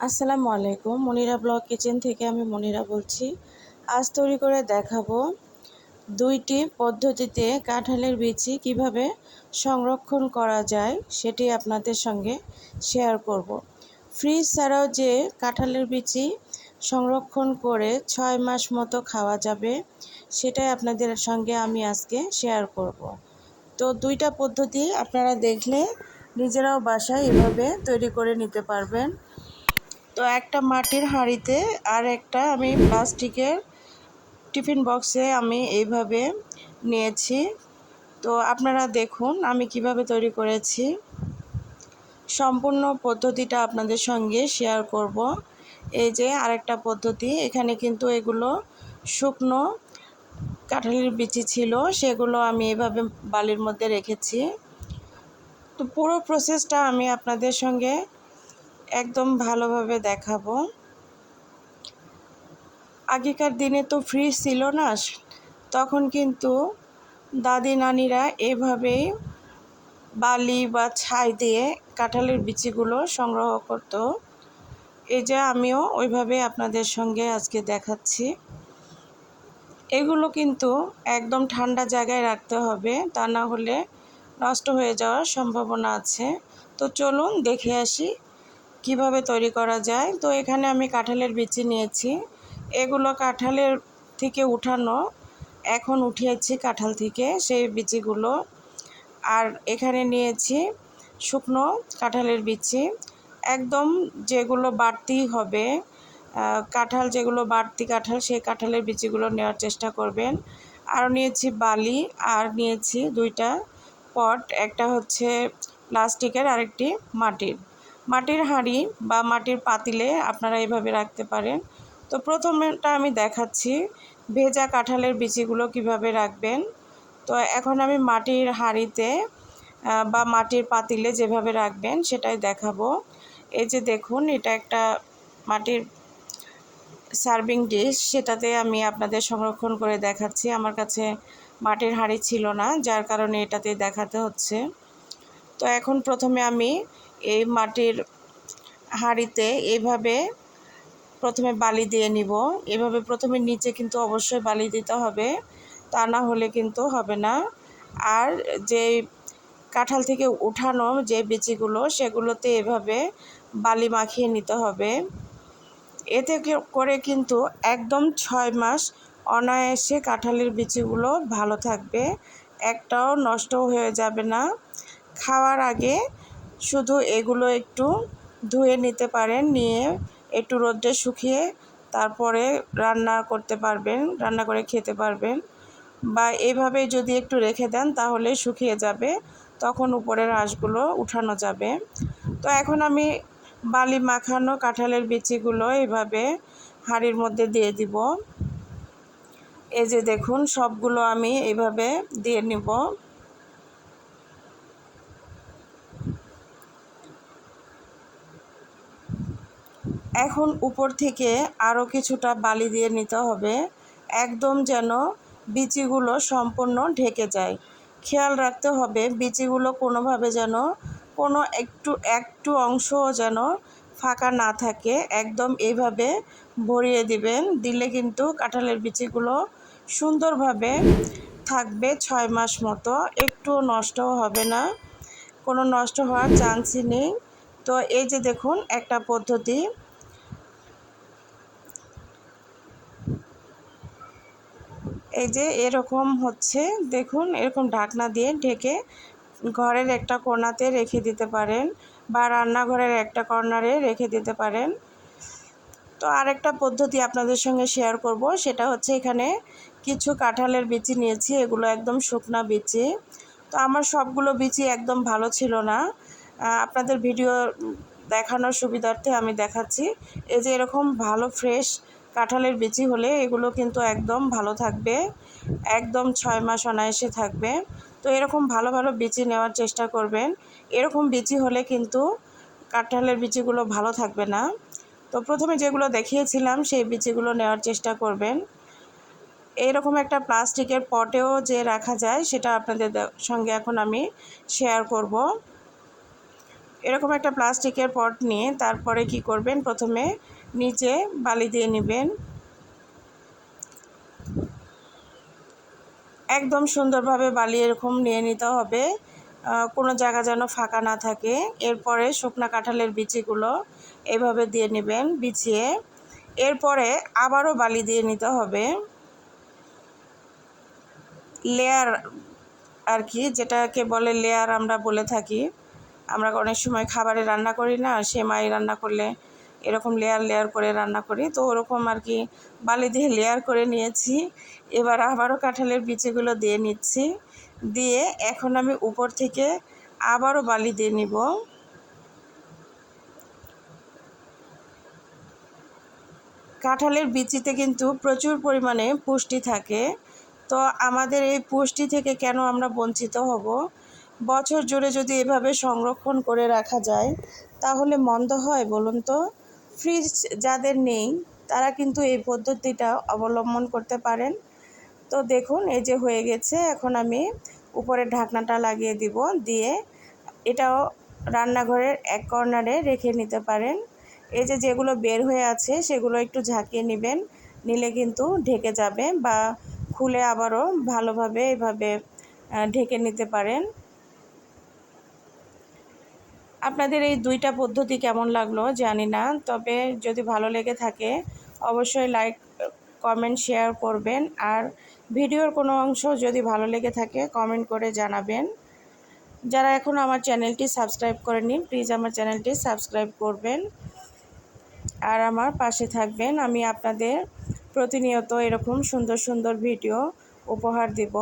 আসসালামু আলাইকুম, Monira blog kitchen থেকে আমি মনিরা বলছি আজ তৈরি করে দেখাবো দুইটি পদ্ধতিতে কাঁঠালের বিচি কীভাবে সংরক্ষণ করা যায় সেটি আপনাদের সঙ্গে শেয়ার করব। ফ্রিজ ছাড়াও যে কাঁঠালের বিচি সংরক্ষণ করে ছয় মাস মতো খাওয়া যাবে, সেটাই আপনাদের সঙ্গে আমি আজকে শেয়ার করব। তো দুইটা পদ্ধতি আপনারা দেখলে নিজেরাও বাসায় এভাবে তৈরি করে নিতে পারবেন তো একটা মাটির হাঁড়িতে আর একটা আমি প্লাস্টিকের টিফিন বক্সে আমি এইভাবে নিয়েছি। তো আপনারা দেখুন আমি কীভাবে তৈরি করেছি। সম্পূর্ণ পদ্ধতিটা আপনাদের সঙ্গে শেয়ার করব। এই যে আরেকটা পদ্ধতি, এখানে কিন্তু এগুলো শুকনো কাঁঠালের বিচি ছিল, সেগুলো আমি এভাবে বালির মধ্যে রেখেছি। তো পুরো প্রসেসটা আমি আপনাদের সঙ্গে একদম ভালোভাবে দেখাবো। আগেকার দিনে তো ফ্রিজ ছিল না, তখন কিন্তু দাদি নানিরা এভাবেই বালি বা ছাই দিয়ে কাঁঠালের বিচিগুলো সংগ্রহ করত। এই যে আমিও ওইভাবে আপনাদের সঙ্গে আজকে দেখাচ্ছি। এগুলো কিন্তু একদম ঠান্ডা জায়গায় রাখতে হবে, তা না হলে নষ্ট হয়ে যাওয়ার সম্ভাবনা আছে। তো চলুন দেখে আসি কীভাবে তৈরি করা যায়? তো এখানে আমি কাঁঠালের বিচি নিয়েছি। এগুলো কাঁঠালের থেকে উঠানো, এখন উঠিয়েছি কাঁঠাল থেকে সেই বিচিগুলো। আর এখানে নিয়েছি শুকনো কাঁঠালের বিচি। একদম যেগুলো বাড়তি হবে কাঁঠাল যেগুলো বাড়তি কাঁঠাল, সেই কাঁঠালের বিচিগুলো নেওয়ার চেষ্টা করবেন। আর নিয়েছি বালি, আর নিয়েছি দুইটা পট। একটা হচ্ছে প্লাস্টিকের, আরেকটি মাটির। মাটির হাঁড়ি বা মাটির পাতিলে আপনারা এভাবে রাখতে পারেন। তো প্রথমেটা আমি দেখাচ্ছি, ভেজা কাঁঠালের বিচিগুলো কীভাবে রাখবেন। তো এখন আমি মাটির হাঁড়িতে বা মাটির পাতিলে যেভাবে রাখবেন সেটাই দেখাবো। এই যে দেখুন, এটা একটা মাটির সার্ভিং ডিশ, সেটাতে আমি আপনাদের সংরক্ষণ করে দেখাচ্ছি। আমার কাছে মাটির হাঁড়ি ছিল না, যার কারণে এটাতে দেখাতে হচ্ছে। তো এখন প্রথমে আমি এই মাটির হাঁড়িতে এইভাবে প্রথমে বালি দিয়ে নিব। এভাবে প্রথমে নিচে কিন্তু অবশ্যই বালি দিতে হবে, তা না হলে কিন্তু হবে না। আর যে কাঁঠাল থেকে উঠানো যে বিচিগুলো, সেগুলোতে এভাবে বালি মাখিয়ে নিতে হবে। এতে করে কিন্তু একদম ছয় মাস অনায়াসে কাঁঠালের বিচিগুলো ভালো থাকবে, একটাও নষ্ট হয়ে যাবে না। খাওয়ার আগে শুধু এগুলো একটু ধুয়ে নিতে পারেন, নিয়ে একটু রোদ্রে শুকিয়ে তারপরে রান্না করতে পারবেন, রান্না করে খেতে পারবেন। বা এইভাবে যদি একটু রেখে দেন তাহলে শুকিয়ে যাবে, তখন উপরের আঁশগুলো উঠানো যাবে। তো এখন আমি বালি মাখানো কাঁঠালের বিচিগুলো এইভাবে হাঁড়ির মধ্যে দিয়ে দিব। এই যে দেখুন, সবগুলো আমি এইভাবে দিয়ে নিব। এখন উপর থেকে আরও কিছুটা বালি দিয়ে নিতে হবে। একদম যেন বিচিগুলো সম্পূর্ণ ঢেকে যায়। খেয়াল রাখতে হবে, বিচিগুলো কোনোভাবে যেন কোনো একটু একটু অংশও যেন ফাঁকা না থাকে। একদম এইভাবে ভরিয়ে দিবেন, দিলে কিন্তু কাঁঠালের বিচিগুলো সুন্দরভাবে থাকবে ছয় মাস মতো। একটু নষ্টও হবে না, কোনো নষ্ট হওয়ার চান্সই নেই। তো এই যে দেখুন, একটা পদ্ধতি। এই যে এরকম হচ্ছে, দেখুন, এরকম ঢাকনা দিয়ে ঢেকে ঘরের একটা কোনাতে রেখে দিতে পারেন বা রান্নাঘরের একটা কর্নারে রেখে দিতে পারেন। তো আরেকটা পদ্ধতি আপনাদের সঙ্গে শেয়ার করব, সেটা হচ্ছে এখানে কিছু কাঁঠালের বিচি নিয়েছি, এগুলো একদম শুকনা বিচি। তো আমার সবগুলো বিচি একদম ভালো ছিল না। আপনাদের ভিডিও দেখানোর সুবিধার্থে আমি দেখাচ্ছি। এই যে এরকম ভালো ফ্রেশ কাঁঠালের বিচি হলে এগুলো কিন্তু একদম ভালো থাকবে। একদম ছয় মাস অনায়াসে থাকবে। তো এরকম ভালো ভালো বিচি নেওয়ার চেষ্টা করবেন। এরকম বিচি হলে কিন্তু কাঁঠালের বিচিগুলো ভালো থাকবে না। তো প্রথমে যেগুলো দেখিয়েছিলাম, সেই বিচিগুলো নেওয়ার চেষ্টা করবেন। এইরকম একটা প্লাস্টিকের পটেও যে রাখা যায়, সেটা আপনাদের সঙ্গে এখন আমি শেয়ার করব। এরকম একটা প্লাস্টিকের পট নিয়ে তারপরে কি করবেন? প্রথমে নিচে বালি দিয়ে নেবেন। একদম সুন্দরভাবে বালি এরকম নিয়ে নিতে হবে। কোনো জায়গা যেন ফাঁকা না থাকে। এরপরে শুকনা কাঁঠালের বিচিগুলো এভাবে দিয়ে নেবেন বিছিয়ে। এরপরে আবারও বালি দিয়ে নিতে হবে। লেয়ার আর কি, যেটাকে বলে লেয়ার আমরা বলে থাকি। আমরা অনেক সময় খাবারে রান্না করি না, সেমাই রান্না করলে এরকম লেয়ার লেয়ার করে রান্না করি। তো ওরকম আর কি বালি দিয়ে লেয়ার করে নিয়েছি। এবার আবারও কাঁঠালের বিচিগুলো দিয়ে নিচ্ছি। দিয়ে এখন আমি উপর থেকে আবারও বালি দিয়ে নিব। কাঁঠালের বিচিতে কিন্তু প্রচুর পরিমাণে পুষ্টি থাকে। তো আমাদের এই পুষ্টি থেকে কেন আমরা বঞ্চিত হব? বছর জুড়ে যদি এভাবে সংরক্ষণ করে রাখা যায়, তাহলে মন্দ হয় বলুন তো? ফ্রিজ যাদের নেই, তারা কিন্তু এই পদ্ধতিটা অবলম্বন করতে পারেন। তো দেখুন, এই যে হয়ে গেছে, এখন আমি উপরে ঢাকনাটা লাগিয়ে দিব, দিয়ে এটাও রান্নাঘরের এক কর্নারে রেখে নিতে পারেন। এই যে যেগুলো বের হয়ে আছে, সেগুলো একটু ঝাঁকিয়ে নেবেন, নিলে কিন্তু ঢেকে যাবে বা খুলে আবারও ভালোভাবে এভাবে ঢেকে নিতে পারেন। আপনাদের এই দুইটা পদ্ধতি কেমন লাগল জানি না, তবে যদি ভালো লেগে থাকে অবশ্যই লাইক কমেন্ট শেয়ার করবেন। আর ভিডিওর কোনো অংশ যদি ভালো লেগে থাকে কমেন্ট করে জানাবেন। যারা এখন আমার চ্যানেলটি সাবস্ক্রাইব করেনি প্লিজ আমার চ্যানেলটি সাবস্ক্রাইব করবেন। আর আমার পাশে থাকবেন, আমি আপনাদের প্রতিনিয়ত এরকম সুন্দর সুন্দর ভিডিও উপহার দেব।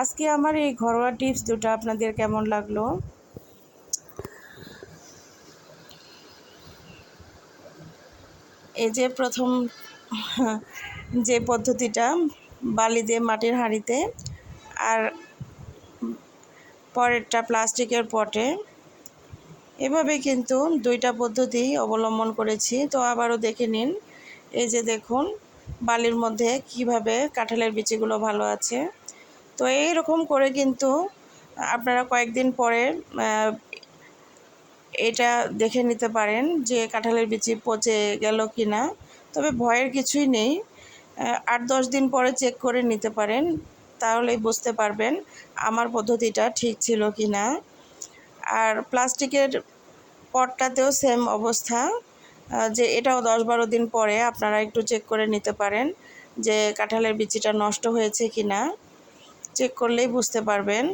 আজকে আমার এই ঘরোয়া টিপস দুটো আপনাদের কেমন লাগল? এই যে প্রথম, যে পদ্ধতিটা, বালি দিয়ে মাটির হাঁড়িতে আর পরেরটা প্লাস্টিকের পটে। এভাবে কিন্তু দুইটা পদ্ধতি অবলম্বন করেছি। তো আবারও দেখে নিন। এই যে দেখুন, বালির মধ্যে কীভাবে কাঁঠালের বিচিগুলো ভালো আছে। তো এই রকম করে কিন্তু আপনারা কয়েকদিন পরে এটা দেখে নিতে পারেন যে কাঁঠালের বিচি পচে গেল কি না তবে ভয়ের কিছুই নেই। আট দশ দিন পরে চেক করে নিতে পারেন, তাহলেই বুঝতে পারবেন আমার পদ্ধতিটা ঠিক ছিল কি না আর প্লাস্টিকের পটটাতেও সেম অবস্থা। যে এটাও দশ বারো দিন পরে আপনারা একটু চেক করে নিতে পারেন যে কাঁঠালের বিচিটা নষ্ট হয়েছে কি না চেক করলেই বুঝতে পারবেন।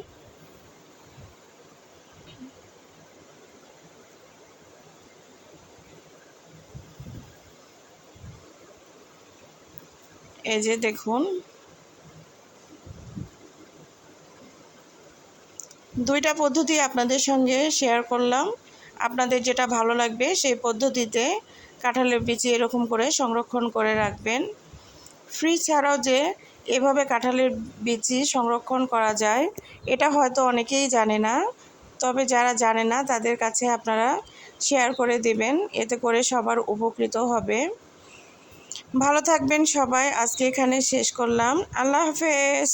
এই যে দেখুন। দুইটা পদ্ধতি আপনাদের সঙ্গে শেয়ার করলাম। আপনাদের যেটা ভালো লাগবে সেই পদ্ধতিতে কাঁঠালের বিচি এরকম করে সংরক্ষণ করে রাখবেন। ফ্রিজ ছাড়াও যে এভাবে কাঁঠালের বিচি সংরক্ষণ করা যায়, এটা হয়তো অনেকেই জানে না। তবে যারা জানে না, তাদের কাছে আপনারা শেয়ার করে দেবেন। এতে করে সবার উপকৃত হবে। ভালো থাকবেন সবাই। আজকে এখানে শেষ করলাম। আল্লাহ হাফেজ।